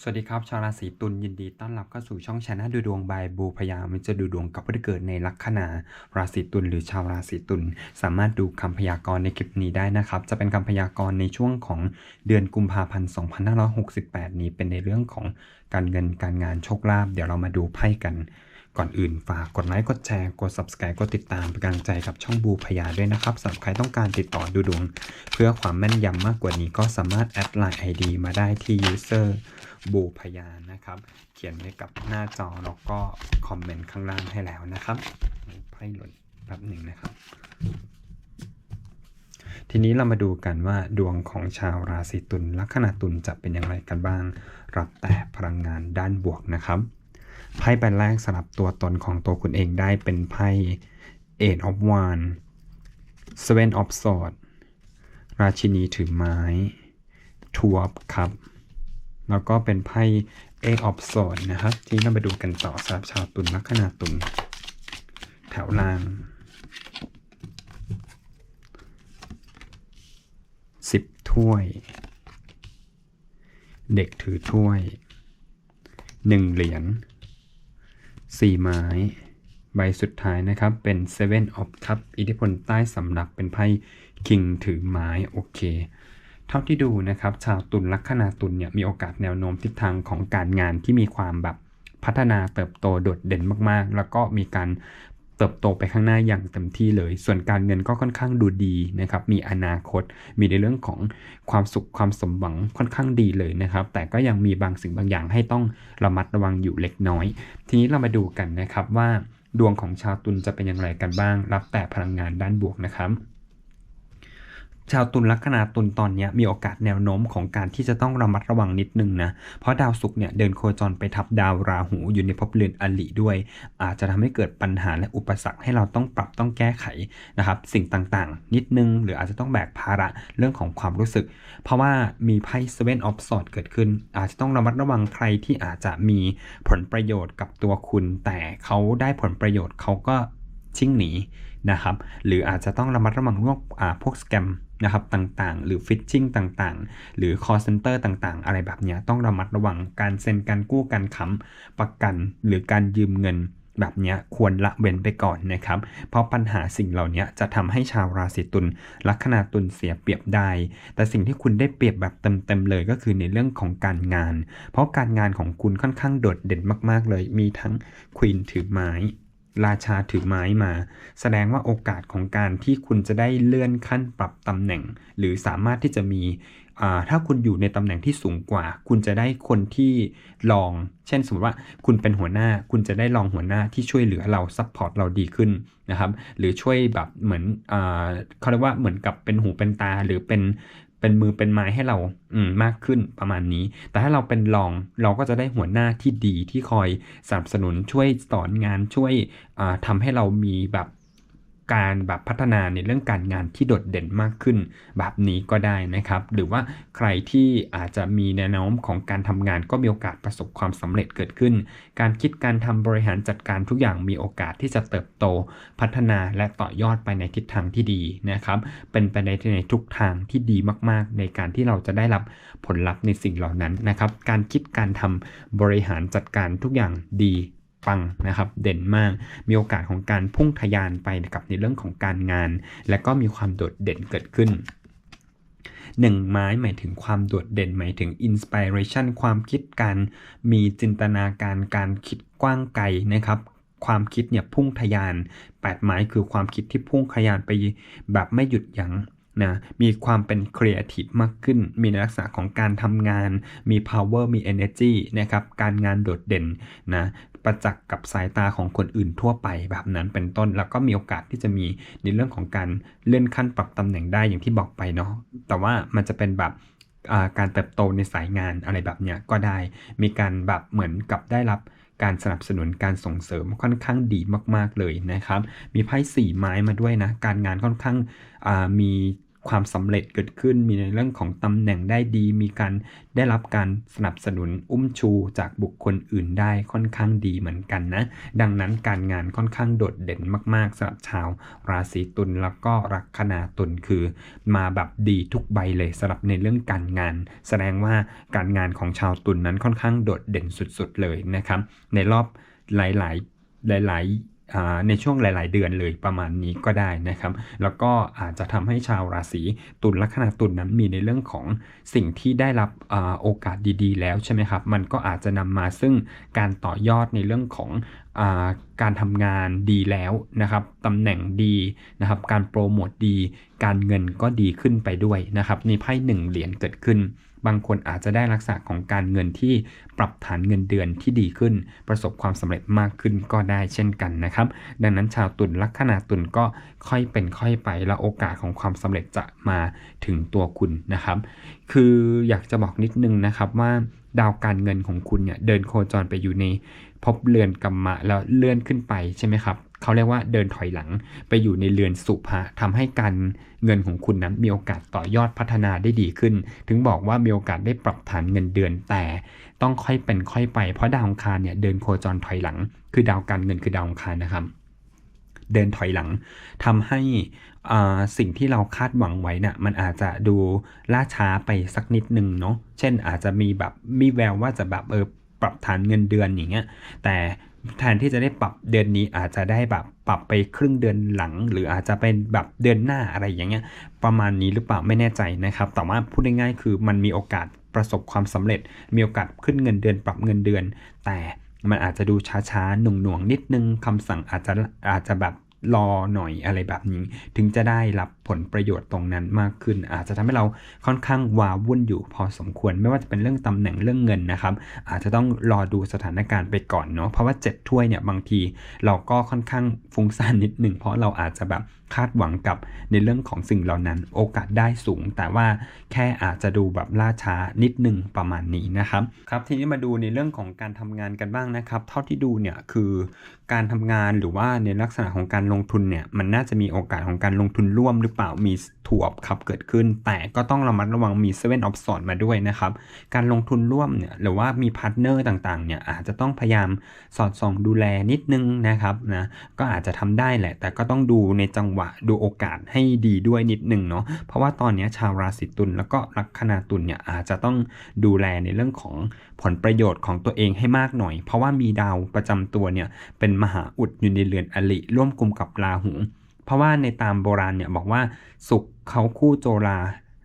สวัสดีครับ ชาวราศีตุลยินดีต้อนรับเข้าสู่ช่องชนะดูดวงบายบูพยามันจะดูดวงกับผู้ที่เกิดในลัคนาราศีตุลหรือชาวราศีตุลสามารถดูคำพยากรณ์ในคลิปนี้ได้นะครับ จะเป็นคำพยากรณ์ในช่วงของเดือนกุมภาพันธ์ 2568 นี้เป็นในเรื่องของการเงินการงานโชคลาภเดี๋ยวเรามาดูไพ่กัน ก่อนอื่นฝากกดไลค์กดแชร์กด subscribe กดติดตามเป็นกำลังใจกับช่องบูพยาด้วยนะครับสำหรับใครต้องการติดต่อดูดวง เพื่อความแม่นยำมากกว่านี้ก็สามารถแอดไลน์ ID มาได้ที่ user บูพยานะครับ เขียนไว้กับหน้าจอแล้วก็คอมเมนต์ข้างล่างให้แล้วนะครับไพ่หล่นแป๊บหนึ่งนะครับ ทีนี้เรามาดูกันว่าดวงของชาวราศีตุลลัคนาตุลจะเป็นอย่างไรกันบ้าง รับแต่พลังงานด้านบวกนะครับ ไพ่ใบแรกสลับตัวตนของตัวคุณเองได้เป็นไพ่ Eight of Wands Seven of Swords ราชินีถือไม้ Two of Cups แล้วก็เป็นไพ่ Eight of Swords นะครับ ทีนี้เรามาดูกันต่อสำหรับชาวตุลลัคนาตุลแถวล่าง สิบถ้วย เด็กถือถ้วย หนึ่งเหรียญ สี่ไม้ ใบสุดท้ายนะครับ เป็น Seven of Cup อิทธิพลใต้สำรับเป็นไพ่คิงถือไม้ โอเค เท่าที่ดูนะครับ ชาวตุลลัคนาตุลเนี่ย มีโอกาสแนวโน้มทิศทางของการงานที่มีความแบบพัฒนาเติบโตโดดเด่นมากๆ แล้วก็มีการ เติบโตไปข้างหน้าอย่างเต็มที่เลย ส่วนการเงินก็ค่อนข้างดูดีนะครับ มีอนาคต มีในเรื่องของความสุขความสมหวังค่อนข้างดีเลยนะครับ แต่ก็ยังมีบางสิ่งบางอย่างให้ต้องระมัดระวังอยู่เล็กน้อย ทีนี้เรามาดูกันนะครับว่าดวงของชาวตุลจะเป็นอย่างไรกันบ้าง รับแต่พลังงานด้านบวกนะครับ ชาวตุลลัคนาตุลตอนนี้มีโอกาสแนวโน้มของการที่จะต้องระมัดระวังนิดนึงนะ เพราะดาวศุกร์เนี่ยเดินโคจรไปทับดาวราหูอยู่ในภพเรือนอลิด้วย อาจจะทำให้เกิดปัญหาและอุปสรรคให้เราต้องปรับต้องแก้ไขนะครับ สิ่งต่างๆ นิดนึง หรืออาจจะต้องแบกภาระเรื่องของความรู้สึก เพราะว่ามีไพ่ Seven of Swords เกิดขึ้น อาจจะต้องระมัดระวังใครที่อาจจะมีผลประโยชน์กับตัวคุณ แต่เขาได้ผลประโยชน์เขาก็ชิ่งหนีนะครับ หรืออาจจะต้องระมัดระวังพวกพวกสแกม นะครับต่างๆ หรือฟิชชิงต่างๆ หรือ call center ต่างๆ อะไรแบบนี้ต้องระมัดระวังการเซ็นการกู้การค้ำประกัน หรือการยืมเงินแบบนี้ควรละเว้นไปก่อนนะครับ เพราะปัญหาสิ่งเหล่านี้จะทำให้ชาวราศีตุลลัคนาตุลเสียเปรียบได้ แต่สิ่งที่คุณได้เปรียบแบบเต็มๆเลยก็คือในเรื่องของการงาน เพราะการงานของคุณค่อนข้างโดดเด่นมากๆเลย มีทั้งควีนถือไม้ ราชาถือไม้มา แสดงว่าโอกาสของการที่คุณจะได้เลื่อนขั้นปรับตำแหน่ง หรือสามารถที่จะมีถ้าคุณอยู่ในตำแหน่งที่สูงกว่า คุณจะได้คนที่ลอง เช่นสมมติว่าคุณเป็นหัวหน้า คุณจะได้ลองหัวหน้าที่ช่วยเหลือเราซัพพอร์ตเราดีขึ้นนะครับ หรือช่วยแบบเหมือนเขาเรียกว่าเหมือนกับเป็นหูเป็นตาหรือเป็น เป็นมือเป็นไม้ให้เราอืมมากขึ้นประมาณนี้ แต่ถ้าเราเป็นรองเราก็จะได้หัวหน้าที่ดีที่คอยสนับสนุนช่วยสอนงานช่วยอ่าทำให้เรามีแบบ การแบบพัฒนาในเรื่องการงานที่โดดเด่นมากขึ้น แบบนี้ก็ได้นะครับ หรือว่าใครที่อาจจะมีแนวโน้มของการทำงานก็มีโอกาสประสบความสำเร็จเกิดขึ้น การคิดการทำบริหารจัดการทุกอย่างมีโอกาสที่จะเติบโต พัฒนาและต่อยอดไปในทิศทางที่ดีนะครับ เป็นไปในในทุกทางที่ดีมาก ๆ ในการที่เราจะได้รับผลลัพธ์ในสิ่งเหล่านั้นนะครับ การคิดการทำบริหารจัดการทุกอย่างดี ปังนะครับเด่นมาก มีโอกาสของการพุ่งทะยานไปกับในเรื่องของการงาน และก็มีความโดดเด่นเกิดขึ้นหนึ่งไม้หมายถึงความโดดเด่นหมายถึงอินสปิเรชันความคิดการมีจินตนาการการคิดกว้างไกลนะครับ ความคิดเนี่ยพุ่งทะยาน8ไม้คือความคิดที่พุ่งทะยานไปแบบไม่หยุดยัง้งนะมีความเป็นครีเอทีฟมากขึ้น มีลักษณะของการทำงาน มี power มี energy นะครับ การงานโดดเด่นนะ ประจักษ์กับสายตาของคนอื่นทั่วไปแบบนั้นเป็นต้น แล้วก็มีโอกาสที่จะมีในเรื่องของการเลื่อนขั้นปรับตำแหน่งได้อย่างที่บอกไปเนาะแต่ว่ามันจะเป็นแบบการเติบโตในสายงานอะไรแบบเนี้ยก็ได้มีการแบบเหมือนกับได้รับการสนับสนุนการส่งเสริมค่อนข้างดีมาก ๆ เลยนะครับ มีไพ่สี่ไม้มาด้วยนะ การงานค่อนข้างมี ความสำเร็จเกิดขึ้น มีในเรื่องของตำแหน่งได้ดี มีการได้รับการสนับสนุนอุ้มชูจากบุคคลอื่นได้ค่อนข้างดีเหมือนกันนะ ดังนั้นการงานค่อนข้างโดดเด่นมากๆสำหรับชาวราศีตุลแล้วก็ลัคนาตุลคือ มาแบบดีทุกใบเลยสำหรับในเรื่องการงาน แสดงว่าการงานของชาวตุลนนั้นค่อนข้างโดดเด่นสุดๆเลยนะครับในรอบหลายๆหลาย ๆ ในช่วงหลาย ๆ เดือนเลยประมาณนี้ก็ได้นะครับ แล้วก็อาจจะทำให้ชาวราศีตุลลัคนาตุลนั้นมีในเรื่องของสิ่งที่ได้รับอโอกาสดี ๆ แล้วใช่ไหมครับ มันก็อาจจะนำมาซึ่งการต่อยอดในเรื่องของอการทำงานดีแล้วนะครับตำแหน่งดีนะครับ การโปรโมทดี การเงินก็ดีขึ้นไปด้วยนะครับ ในไพ่หนึ่งเหรียญเกิดขึ้น บางคนอาจจะได้ลักษณะของการเงินที่ปรับฐานเงินเดือนที่ดีขึ้น ประสบความสำเร็จมากขึ้นก็ได้เช่นกันนะครับ ดังนั้นชาวตุลลัคนาตุลก็ค่อยเป็นค่อยไปแล้วโอกาสของความสำเร็จจะมาถึงตัวคุณนะครับ คืออยากจะบอกนิดนึงนะครับว่าดาวการเงินของคุณเนี่ยเดินโคจรไปอยู่ในภพเรือนกรรมะแล้วเลื่อนขึ้นไปใช่ไหมครับ เขาเรียกว่าเดินถอยหลังไปอยู่ในเรือนสุภะทำให้การเงินของคุณนั้นมีโอกาสต่อยอดพัฒนาได้ดีขึ้น ถึงบอกว่ามีโอกาสได้ปรับฐานเงินเดือนแต่ ต้องค่อยเป็นค่อยไป เพราะดาวองคารเนี่ยเดินโคจรถอยหลัง คือดาวการเงินคือดาวองคารนะครับ เดินถอยหลังทำให้สิ่งที่เราคาดหวังไว้น่ะมันอาจจะดูล่าช้าไปสักนิดนึงเนาะเช่นอาจจะมีแบบมีแววว่าจะแบบเออปรับฐานเงินเดือนอย่างเงี้ยแต่ แทนที่จะได้ปรับเดือนนี้อาจจะได้แบบปรับไปครึ่งเดือนหลัง หรืออาจจะเป็นแบบเดือนหน้าอะไรอย่างเงี้ยประมาณนี้หรือเปล่าไม่แน่ใจนะครับ แต่ว่าพูดง่ายๆคือมันมีโอกาสประสบความสำเร็จ มีโอกาสขึ้นเงินเดือนปรับเงินเดือน แต่มันอาจจะดูช้าๆหน่วงๆนิดนึงคำสั่งอาจจะอาจจะแบบรอหน่อยอะไรแบบนี้ ถึงจะได้รับผลประโยชน์ตรงนั้นมากขึ้น อาจจะทำให้เราค่อนข้างวาวุ่นอยู่พอสมควร ไม่ว่าจะเป็นเรื่องตำแหน่งเรื่องเงินนะครับ อาจจะต้องรอดูสถานการณ์ไปก่อนเนาะเพราะว่าเจ็ดถ้วยเนี่ยบางทีเราก็ค่อนข้างฟุ้งซ่านนิดหนึ่งเพราะเราอาจจะแบบคาดหวังกับในเรื่องของสิ่งเหล่านั้น โอกาสได้สูง แต่ว่าแค่อาจจะดูแบบล่าช้านิดนึงประมาณนี้นะครับครับทีนี้มาดูในเรื่องของการทำงานกันบ้างนะครับ เท่าที่ดูเนี่ยคือการทำงานหรือว่าในลักษณะของการลงทุนเนี่ยมันน่าจะมีโอกาสของการลงทุนร่วมหรือเปล่ามีถูกครับเกิดขึ้น แต่ก็ต้องระมัดระวังมี Seven of s w o r d มาด้วยนะครับ การลงทุนร่วมเนี่ยหรือว่ามีพาร์ทเนอร์ต่างๆเนี่ยอาจจะต้องพยายามสอดส่องดูแลนิดนึงนะครับนะก็อาจจะทำได้แหละ แต่ก็ต้องดูในจังหวะดูโอกาสให้ดีด้วยนิดนึงเนาะเพราะว่าตอนนี้ชาวราศีตุลแล้วก็ลัคนาตุลเนี่ยอาจจะต้องดูแลในเรื่องของผลประโยชน์ของตัวเองให้มากหน่อย เพราะว่ามีดาวประจำตัวเนี่ยเป็นมหาอุดอยู่ในเรือนอลิร่วมกลุ่มกับราหู เพราะว่าในตามโบราณเนี่ยบอกว่าสุขเขาคู่โจรา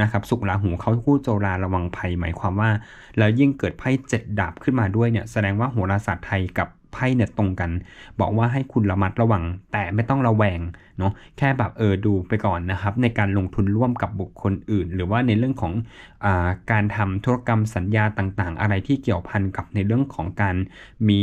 นะครับสุขราหูเขาคู่โจราระวังภัยหมายความว่า แล้วยิ่งเกิดไพ่เจ็ดดาบขึ้นมาด้วยเนี่ยแสดงว่าโหราศาสตร์ไทยกับไพ่เนี่ยตรงกัน บอกว่าให้คุณระมัดระวัง แต่ไม่ต้องระแวงเนาะแค่แบบเออดูไปก่อนนะครับ ในการลงทุนร่วมกับบุคคลอื่น หรือว่าในเรื่องของอาการทำธุรกรรมสัญญาต่างๆ อะไรที่เกี่ยวพันกับในเรื่องของการมี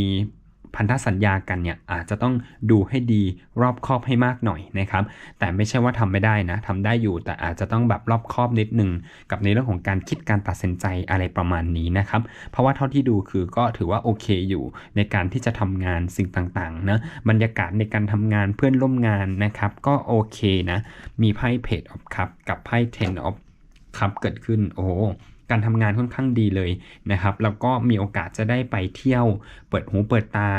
พันธสัญญากันเนี่ยอาจจะต้องดูให้ดีรอบคอบให้มากหน่อยนะครับ แต่ไม่ใช่ว่าทำไม่ได้นะทำได้อยู่แต่อาจจะต้องแบบรอบคอบนิดนึง กับในเรื่องของการคิดการตัดสินใจอะไรประมาณนี้นะครับ เพราะว่าเท่าที่ดูคือก็ถือว่าโอเคอยู่ในการที่จะทำงานสิ่งต่างๆนะบรรยากาศในการทำงานเพื่อนร่วมงานนะครับก็โอเคนะมีไพ่เพจออฟคัพกับไพ่เทนออฟคัพเกิดขึ้นโอ้ การทำงานค่อนข้างดีเลยนะครับ แล้วก็มีโอกาสจะได้ไปเที่ยวเปิดหูเปิดตา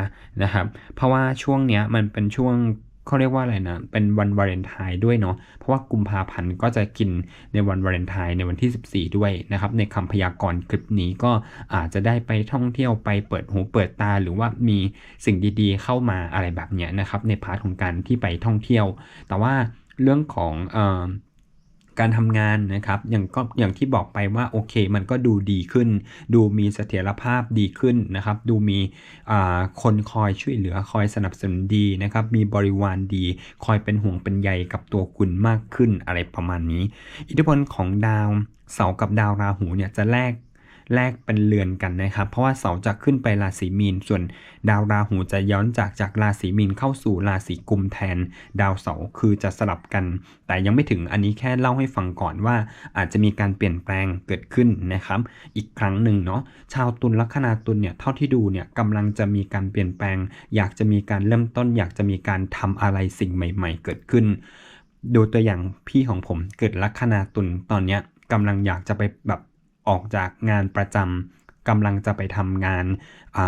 นะครับ เพราะว่าช่วงเนี้ยมันเป็นช่วงเขาเรียกว่าอะไรนะ เป็นวันวาเลนไทน์ด้วยเนาะ เพราะว่ากุมภาพันธ์ก็จะกินในวันวาเลนไทน์ในวันที่ 14 ด้วยนะครับ ในคำพยากรณ์คลิปนี้ก็อาจจะได้ไปท่องเที่ยวไปเปิดหูเปิดตา หรือว่ามีสิ่งดีๆ เข้ามาอะไรแบบเนี้ยนะครับ ในพาร์ทของการที่ไปท่องเที่ยว แต่ว่าเรื่องของเอ่อ การทำงานนะครับอย่างก็อย่างที่บอกไปว่าโอเค มันก็ดูดีขึ้น ดูมีเสถียรภาพดีขึ้นนะครับ ดูมีคนคอยช่วยเหลือคอยสนับสนุนดีนะครับ มีบริวารดี คอยเป็นห่วงเป็นใยกับตัวคุณมากขึ้นอะไรประมาณนี้ อิทธิพลของดาวเสาร์กับดาวราหูเนี่ยจะแลก แลกเป็นเรือนกันนะครับ เพราะว่าเสาจะขึ้นไปราศีมีน ส่วนดาวราหูจะย้อนจากจากราศีมีนเข้าสู่ราศีกุมแทน ดาวเสาคือจะสลับกัน แต่ยังไม่ถึงอันนี้แค่เล่าให้ฟังก่อนว่า อาจจะมีการเปลี่ยนแปลงเกิดขึ้นนะครับ อีกครั้งหนึ่งเนาะชาวตุลลัคนาตุลเนี่ยเท่าที่ดูเนี่ยกำลังจะมีการเปลี่ยนแปลง อยากจะมีการเริ่มต้น อยากจะมีการทำอะไรสิ่งใหม่ ๆ เกิดขึ้นดูตัวอย่างพี่ของผมเกิดลัคนาตุลตอนเนี้ยกำลังอยากจะไปแบบ ออกจากงานประจำกำลังจะไปทำงาน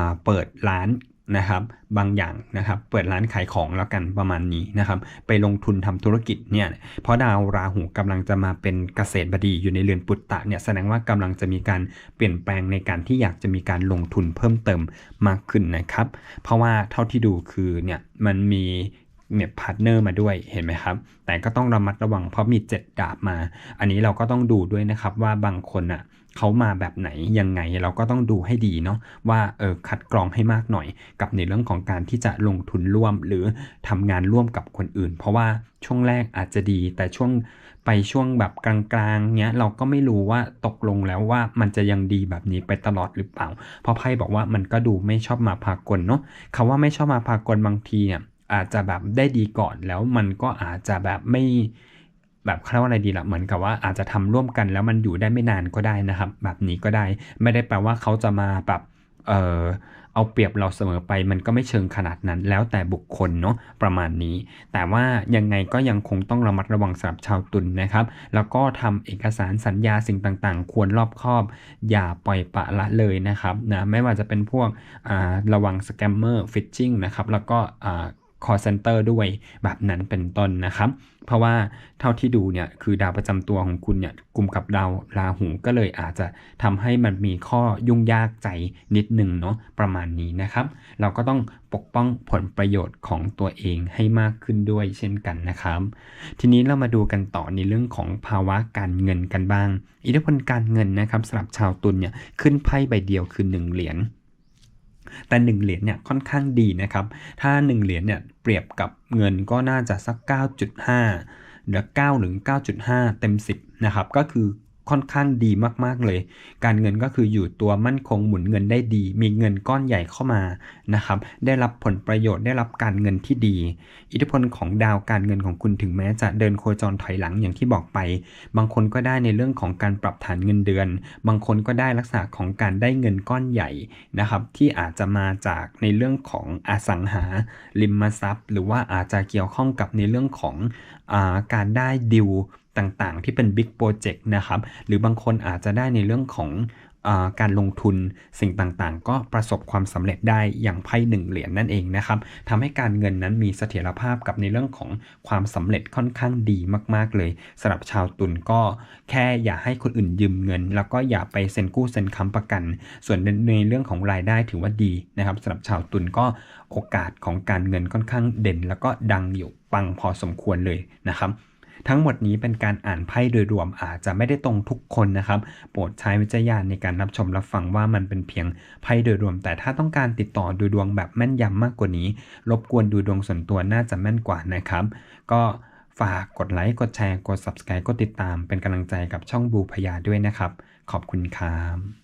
าเปิดร้านนะครับบางอย่างนะครับเปิดร้านขายของแล้วกันประมาณนี้นะครับไปลงทุนทำธุรกิจเนี่ยเพราะดาวราหูกำลังจะมาเป็นเกษตรบดีอยู่ในเรือนปุตตะเนี่ยแสดงว่ากำลังจะมีการเปลี่ยนแปลงในการที่อยากจะมีการลงทุนเพิ่มเติมมากขึ้นนะครับ เพราะว่าเท่าที่ดูคือเนี่ยมันมี เนี่ยพาร์ทเนอร์มาด้วยเห็นไหมครับ แต่ก็ต้องระมัดระวังเพราะมีเจ็ดดาบมา อันนี้เราก็ต้องดูด้วยนะครับว่าบางคนอะเขามาแบบไหนยังไงเราก็ต้องดูให้ดีเนาะว่าเออคัดกรองให้มากหน่อย กับในเรื่องของการที่จะลงทุนร่วม หรือทำงานร่วมกับคนอื่น เพราะว่าช่วงแรกอาจจะดี แต่ช่วงไปช่วงแบบกลางๆเนี้ยเราก็ไม่รู้ว่าตกลงแล้วว่ามันจะยังดีแบบนี้ไปตลอดหรือเปล่า เพราะไพ่บอกว่ามันก็ดูไม่ชอบมาพากลเนาะคำว่าไม่ชอบมาพากลบางทีเนี่ย อาจจะแบบได้ดีก่อนแล้วมันก็อาจจะแบบไม่แบบเขาเรียกว่าอะไรดีละเหมือนกับว่าอาจจะทำร่วมกันแล้วมันอยู่ได้ไม่นานก็ได้นะครับ แบบนี้ก็ได้ ไม่ได้แปลว่าเขาจะมาแบบเออเอาเปรียบเราเสมอไปมันก็ไม่เชิงขนาดนั้น แล้วแต่บุคคลเนาะประมาณนี้ แต่ว่ายังไงก็ยังคงต้องระมัดระวังสำหรับชาวตุนนะครับ แล้วก็ทำเอกสารสัญญาสิ่งต่างๆ ควรรอบคอบ อย่าปล่อยปละละเลยนะครับนะไม่ว่าจะเป็นพวกระวังสแกมเมอร์ฟิชชิงนะครับแล้วก็ call center ด้วยแบบนั้นเป็นต้นนะครับ เพราะว่าเท่าที่ดูเนี่ยคือดาวประจำตัวของคุณเนี่ยกลุ่มกับดาวราหูก็เลยอาจจะทำให้มันมีข้อยุ่งยากใจนิดหนึ่งเนาะประมาณนี้นะครับ เราก็ต้องปกป้องผลประโยชน์ของตัวเองให้มากขึ้นด้วยเช่นกันนะครับ ทีนี้เรามาดูกันต่อในเรื่องของภาวะการเงินกันบ้าง อิทธิพลการเงินนะครับสำหรับชาวตุลเนี่ยขึ้นไพ่ใบเดียวคือ1เหรียญ แต่ 1 เหรียญเนี่ยค่อนข้างดีนะครับ ถ้า 1 เหรียญเนี่ยเปรียบกับเงินก็น่าจะสัก 9.5หรือ9หรือ9.5 เต็ม 10 นะครับ ก็คือ ค่อนข้างดีมากๆเลย การเงินก็คืออยู่ตัวมั่นคงหมุนเงินได้ดี มีเงินก้อนใหญ่เข้ามานะครับ ได้รับผลประโยชน์ได้รับการเงินที่ดี อิทธิพลของดาวการเงินของคุณถึงแม้จะเดินโคจรถอยหลังอย่างที่บอกไป บางคนก็ได้ในเรื่องของการปรับฐานเงินเดือน บางคนก็ได้ลักษณะของการได้เงินก้อนใหญ่นะครับที่อาจจะมาจากในเรื่องของอสังหาริมทรัพย์ หรือว่าอาจจะเกี่ยวข้องกับในเรื่องของอการได้ดิว ต่างๆ ที่เป็นบิ๊กโปรเจกต์นะครับ หรือบางคนอาจจะได้ในเรื่องของอการลงทุนสิ่งต่างๆ ก็ประสบความสำเร็จได้อย่างไพ่หนึ่งเหรียญนนั่นเองนะครับทำให้การเงินนั้นมีเสถียรภาพกับในเรื่องของความสำเร็จค่อนข้างดีมากๆเลยสำหรับชาวตุลก็แค่อย่าให้คนอื่นยืมเงิน แล้วก็อย่าไปเซ็นกู้เซ็นค้ำประกัน ส่วนในเรื่องของรายได้ถือว่าดีนะครับสำหรับชาวตุลก็โอกาสของการเงินค่อนข้างเด่น แล้วก็ดังอยู่ปังพอสมควรเลยนะครับ ทั้งหมดนี้เป็นการอ่านไพ่โดยรวมอาจจะไม่ได้ตรงทุกคนนะครับ โปรดใช้วิจารณญาณในการรับชมรับฟังว่ามันเป็นเพียงไพ่โดยรวม แต่ถ้าต้องการติดต่อดูดวงแบบแม่นยำมากกว่านี้ รบกวนดูดวงส่วนตัวน่าจะแม่นกว่านะครับ ก็ฝากกดไลค์กดแชร์กด subscribe กดติดตามเป็นกำลังใจกับช่องบูพยาด้วยนะครับ ขอบคุณครับ